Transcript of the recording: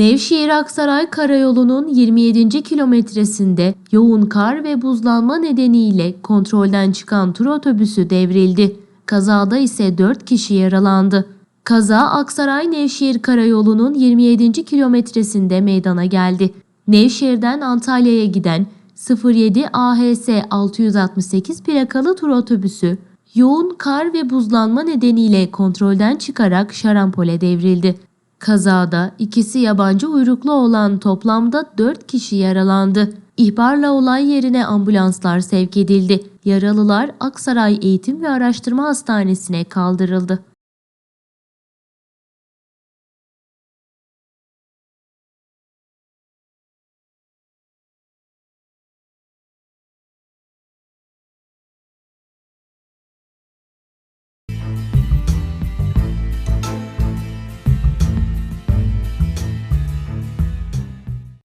Nevşehir Aksaray Karayolu'nun 27. kilometresinde yoğun kar ve buzlanma nedeniyle kontrolden çıkan tur otobüsü devrildi. Kazada ise 4 kişi yaralandı. Kaza Aksaray Nevşehir Karayolu'nun 27. kilometresinde meydana geldi. Nevşehir'den Antalya'ya giden 07 AHS 668 plakalı tur otobüsü yoğun kar ve buzlanma nedeniyle kontrolden çıkarak şarampole devrildi. Kazada ikisi yabancı uyruklu olan toplamda 4 kişi yaralandı. İhbarla olay yerine ambulanslar sevk edildi. Yaralılar Aksaray Eğitim ve Araştırma Hastanesi'ne kaldırıldı.